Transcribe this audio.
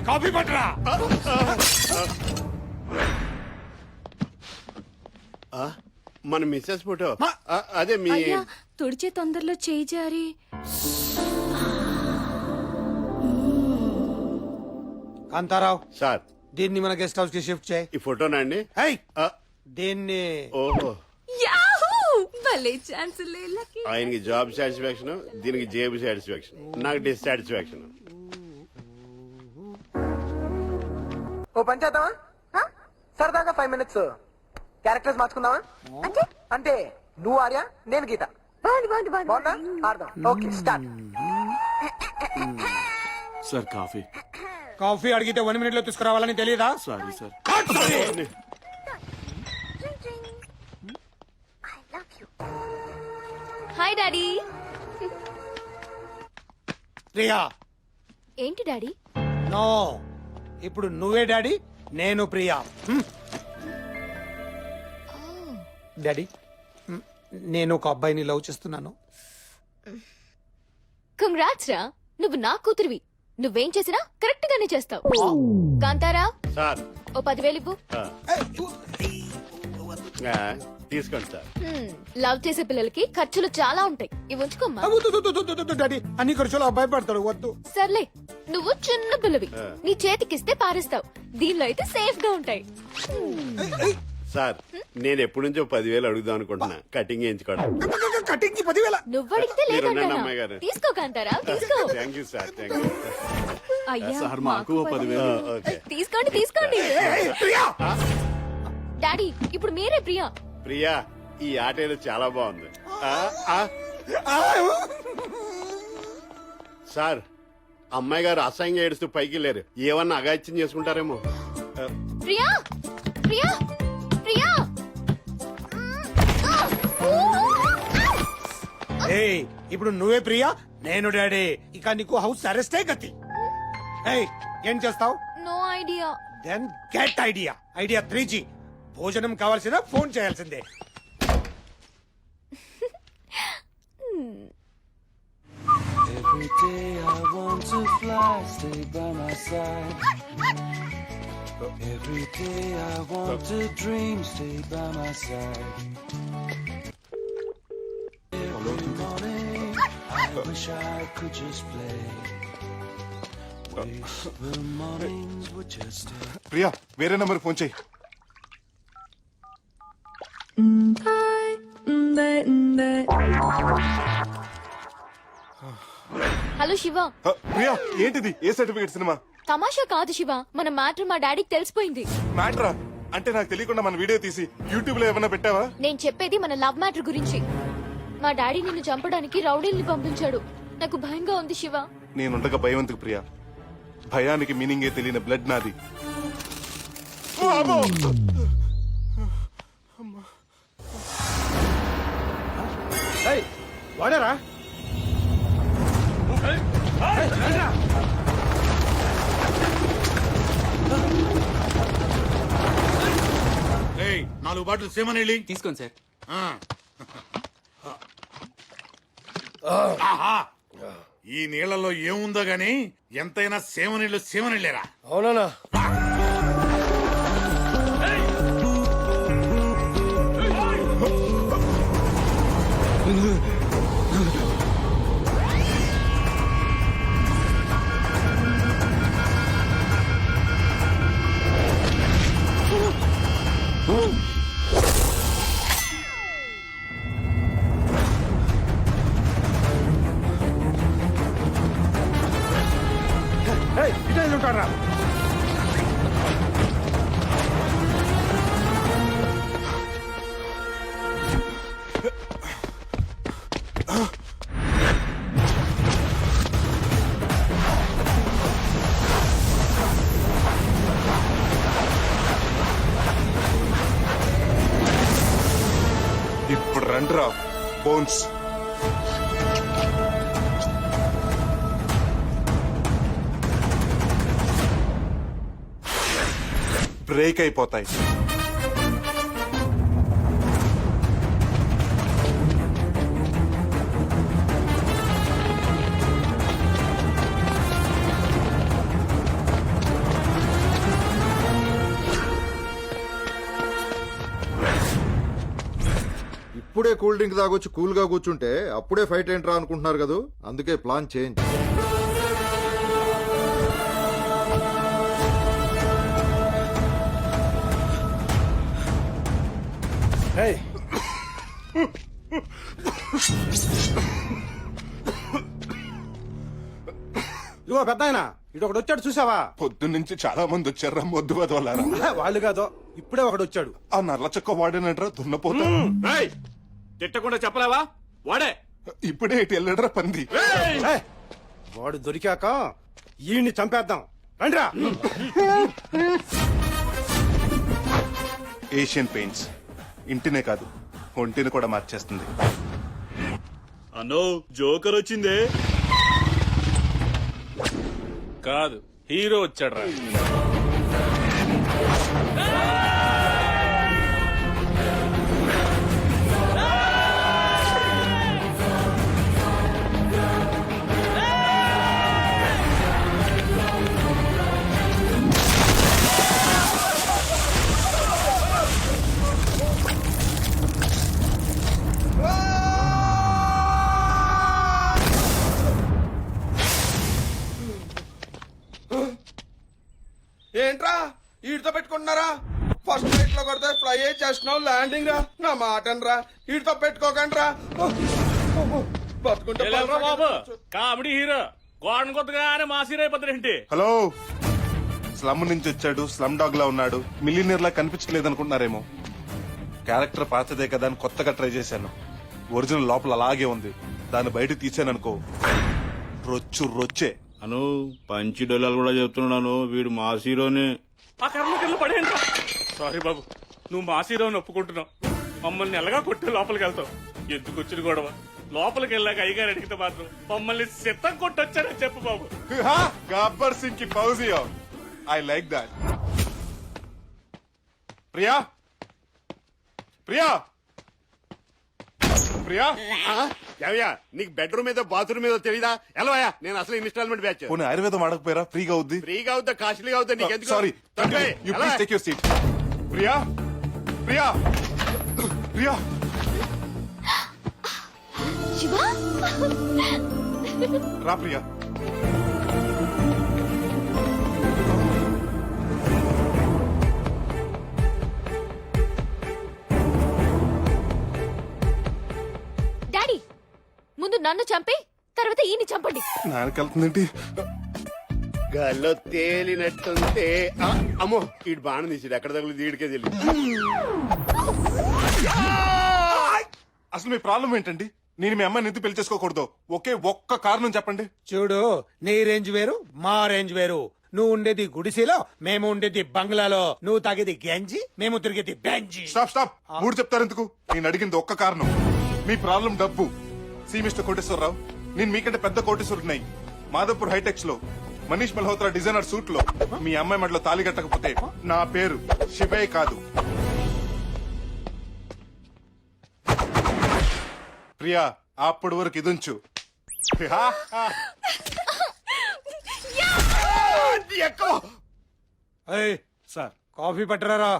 Coffee పట్టరా? ఆ, మన మిస్సెస్ ఫోటో? అదే మీ అయ్యా తుడిచే తొందరలో చేయి జారి. కాంతారావు సార్. దీన్ని మన గెస్ట్ హౌస్కి షిఫ్ట్ చేయి. ఈ ఫోటోనా అండి దీన్ని ఓహో. ఆయనకి జాబ్ సాటిస్ఫాక్షన్ దీనికి జేబు సాటిస్ఫాక్షన్ నాకు డిస్సాటిస్ఫాక్షన్. ఓ పని చేద్దామా? సరదాగా ఫైవ్ మినిట్స్ క్యారెక్టర్స్ మార్చుకుందామా? అంటే? అంటే నువ్వు ఆర్య నేను గీత. బాగుందా ఆడదాం. Okay start. Sir coffee. Coffee అడిగితే వన్ మినిట్లో తీసుకురావాలని తెలియదా? Sorry sir hi daddy Priya ఏంటి డాడీ నో ఇప్పుడు నువ్వే డాడీ. నేను ప్రియా. డాడీ నేను ఒక అబ్బాయిని లవ్ చేస్తున్నాను. కంగ్రాట్స్ రా. నువ్వు నా కూతురివి. నువ్వేం చేసినా కరెక్ట్ గానే చేస్తావు. కాంతారా? సార్. ఓ పదివేలు ఇవ్వు. తీసుకోండి సార్. హ్మ్, లవ్ చేసే పిల్లలకి ఖర్చులు చాలా ఉంటాయి. ఇవి ఉంచుకోమ్మా. డాడీ. అన్ని ఖర్చులు అబ్బాయి పడతాడు వద్దు. సర్లే నువ్వు చిన్న పిల్లవి. నీ చేతికిస్తే పారేస్తావు. దీనిలో అయితే సేఫ్గా ఉంటాయి సార్ నేను ఎప్పటి నుంచో పదివేలు అడుగుదాం అనుకుంటున్నా. కటింగ్ చేయించుకోవడం కటింగ్కి పదివేల? నువ్వు అడిగితే మీరు ఉండండి, లేదంటానా అమ్మాయి గారు. తీసుకో కాంతారా తీసుకో. Thank you sir thank you. అయ్యా సార్ మాకు ఓ పదివేలు. ఓకే. తీసుకోండి తీసుకోండి. ప్రియా! డాడీ ఇప్పుడు మీరే ప్రియా. ప్రియా ఈ ఆట ఏదో చాలా బాగుంది. ఆ, ఆ, సార్ అమ్మాయి గారు అసహ్యంగా ఏడుస్తూ పైకి లేరు. ఏమన్నా అగాత్యం చేసుకుంటారేమో? ఆ, ప్రియా! ప్రియా! ప్రియా! ఏయ్ ఇప్పుడు నువ్వే ప్రియా? నేను డాడీ. ఇక నీకు హౌస్ అరెస్టే గతి. ఏయ్ ఏం చేస్తావు? No idea. Then get idea idea three G భోజనం కావాల్సిన ఫోన్ చేయాల్సిందే Every day I want to fly, stay by my side. Every day I want to dream, stay by my side. Every morning I wish I could just play. Wish the mornings would just stay. Priya వేరే number phone చేయి hello Shiva. ఆ, ప్రియా ఏంటిది? ఏ certificate సినిమా? తమాషా కాదు శివ. మన matter మా డాడీకి తెలిసిపోయింది. మ్యాటరా? అంటే నాకు తెలియకుండా మన వీడియో తీసి యూట్యూబ్లో ఏమైనా పెట్టావా? నేను చెప్పేది మన లవ్ మ్యాటర్ గురించి. మా డాడీ నిన్ను చంపడానికి రౌడీల్ని పంపించాడు. నాకు భయంగా ఉంది శివ. నేనుండగా భయవంతుకు ప్రియా? భయానికి మీనింగే తెలియని బ్లడ్ నాది. వాడారా? ఏయ్ నాలుగు బాటిల్ సేమనీళ్ళి తీసుకోండి సార్. ఆహా. ఈ నీళ్ళలో ఏముందో గాని ఎంతైనా సేమనీళ్ళు సేమనీళ్ళేరా అవునా? బోన్స్ బ్రేక్ అయిపోతాయి. కూల్ డ్రింక్ తాగొచ్చి కూల్గా కూర్చుంటే అప్పుడే ఫైట్ ఏంట్రా అనుకుంటున్నారు కదా? అందుకే ప్లాన్ చేంజ్. ఇదిగో పెద్ద ఆయన ఇటు ఒకడు వచ్చాడు చూసావా? పొద్దున్నుంచి చాలా మంది వచ్చారా మొద్దు వదలారా వాళ్ళు కాదు ఇప్పుడే ఒకడు వచ్చాడు. ఆ నల్ల చొక్క వాడినట్రా దున్నపోతా. తిట్టకుండా చెప్పలేవా? వాడే. ఇప్పుడే ఇటు వెళ్ళడరా పంది. వాడు దొరికాక ఈయన్ని చంపేద్దాం. రండిరా! Asian Paints. ఇంటినే కాదు ఒంటిని కూడా మార్చేస్తుంది. అన్నో జోకర్ వచ్చిందే. కాదు హీరో వచ్చాడు రా ఏంట్రా? వీటితో పెట్టుకుంటున్నారా? ఫస్ట్ ఫ్లైట్లో కొడితే ఫ్లై అయి చేస్తున్నావు? ల్యాండింగ్ రా? నా మాట రా వీటితో పెట్టుకోకండి రా బతుకుంటే వెళ్ళరా బాబు. Comedy hero. గోడను కొత్తగానే మాస్ హీరో అయిపోతారేంటి హలో. స్లమ్ నుంచి వచ్చాడు స్లమ్ డాగ్ లా ఉన్నాడు. మిలినియర్ లా కనిపించలేదు అనుకుంటున్నారేమో క్యారెక్టర్ పాతదే కదా అని కొత్తగా ట్రై చేశాను. ఒరిజినల్ లోపల అలాగే ఉంది. దాన్ని బయట తీసాను అనుకో రొచ్చు రొచ్చే. అను పంచి డొల్లాలు కూడా చెప్తున్నాను వీడు మా హీరోనే. ఆ కర్మ కింద పడేయండి సారీ. బాబు నువ్వు మాస్ హీరోని ఒప్పుకుంటున్నావు. మమ్మల్ని ఎలాగా కొట్టి లోపలికి వెళ్తావు? ఎందుకు వచ్చిన గొడవ? లోపలికి వెళ్ళాక అయ్యగారు అడిగితే మాత్రం మమ్మల్ని సిద్ధం కొట్టొచ్చారని చెప్పు బాబు. గబ్బర్ సింగ్కి పౌజియో I like that Priya? Priya? Priya? ఏమయ్యా నీకు బెడ్రూమ్ మీద బాత్రూమ్ మీద తెలియదా ఎలవయ్యా నేను అసలు ఇన్స్టాల్మెంట్ బ్యాచ్ పోనీ ఆయుర్వేదం ఆడకపోయారా ఫ్రీగా అవుద్ది. ఫ్రీగా అవుతా కాస్ట్లీగా అవుతా నీకు ఎందుకు? Sorry. You? Please take your seat Priya Priya. Priya. Shiva? రా ప్రియా. నన్ను చంపి తర్వాత ఈయన్ని చంపండి. నాన్నకెళ్తుందేంటి? గాల్లో తేలినట్టుంటే ఆ, అమ్మో ఇటు బాణం తీసాడు. ఎక్కడ తగులు దీడికే తెలియదు. అసలు మీ ప్రాబ్లం ఏంటండి? నేను మీ అమ్మాయిని ఎందుకు పెళ్ళి చేసుకోకూడదు? ఒకే ఒక్క కారణం చెప్పండి. చూడు నీ రేంజ్ వేరు మా రేంజ్ వేరు. నువ్వు ఉండేది గుడిసెలో మేము ఉండేది బంగ్లాలో. నువ్వు తాగేది గంజి మేము తిరిగేది బెంజి. Stop stop. మూడు చెప్తారు ఎందుకు? నేను అడిగింది ఒక్క కారణం. మీ ప్రాబ్లం డబ్బు. సి మిస్టర్ కోటేశ్వరరావు నేను మీకంటే పెద్ద కోటేశ్వరున్నాయి మాధవపూర్ హైటెక్స్లో మనీష్ మల్హోత్రా డిజైనర్ సూట్లో మీ అమ్మాయి మెడలో తాలి కట్టకపోతే నా పేరు శివే కాదు. ప్రియా అప్పటి వరకు ఇదుంచు. హా, హా. Sir coffee పట్టరారా?